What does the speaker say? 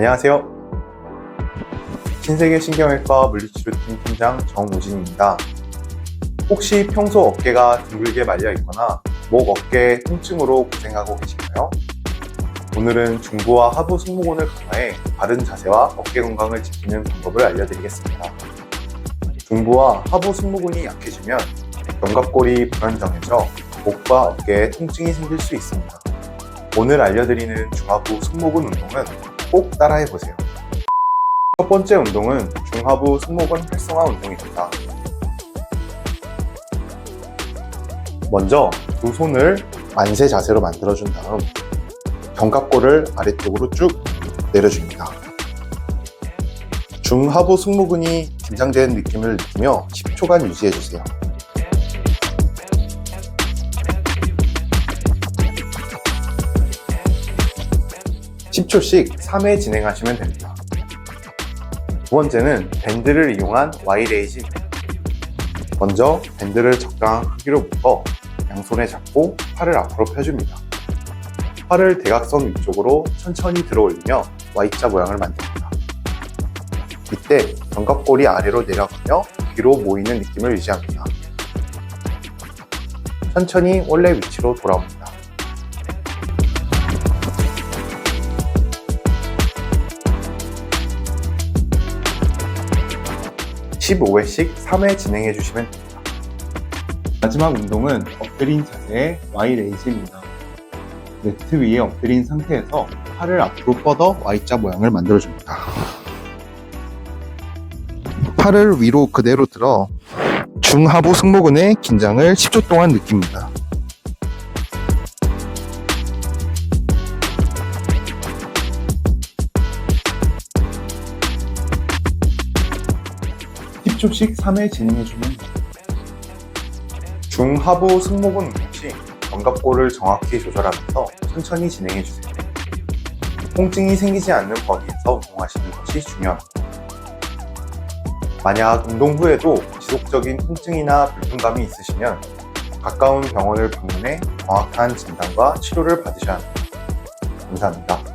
안녕하세요. 신세계 신경외과 물리치료팀 팀장 정우진입니다. 혹시 평소 어깨가 둥글게 말려 있거나 목 어깨 통증으로 고생하고 계신가요? 오늘은 중부와 하부 승모근을 강화해 바른 자세와 어깨 건강을 지키는 방법을 알려드리겠습니다. 중부와 하부 승모근이 약해지면 견갑골이 불안정해져 목과 어깨에 통증이 생길 수 있습니다. 오늘 알려드리는 중하부 승모근 운동은 꼭 따라해 보세요. 첫 번째 운동은 중하부 승모근 활성화 운동입니다. 먼저 두 손을 만세 자세로 만들어준 다음 견갑골을 아래쪽으로 쭉 내려줍니다. 중하부 승모근이 긴장되는 느낌을 느끼며 10초간 유지해주세요. 10초씩 3회 진행하시면 됩니다. 두 번째는 밴드를 이용한 Y레이즈입니다. 먼저 밴드를 적당한 크기로 묶어 양손에 잡고 팔을 앞으로 펴줍니다. 팔을 대각선 위쪽으로 천천히 들어 올리며 Y자 모양을 만듭니다. 이때 견갑골이 아래로 내려가며 뒤로 모이는 느낌을 유지합니다. 천천히 원래 위치로 돌아옵니다. 15회씩 3회 진행해 주시면 됩니다. 마지막 운동은 엎드린 자세의 Y 레이즈입니다. 매트 위에 엎드린 상태에서 팔을 앞으로 뻗어 Y자 모양을 만들어줍니다. 팔을 위로 그대로 들어 중하부 승모근의 긴장을 10초 동안 느낍니다. 십 10초씩 3회 진행해주면. 중하부 승모근 운동 시 견갑골을 정확히 조절하면서 천천히 진행해주세요. 통증이 생기지 않는 범위에서 운동하시는 것이 중요합니다. 만약 운동 후에도 지속적인 통증이나 불편감이 있으시면 가까운 병원을 방문해 정확한 진단과 치료를 받으셔야 합니다. 감사합니다.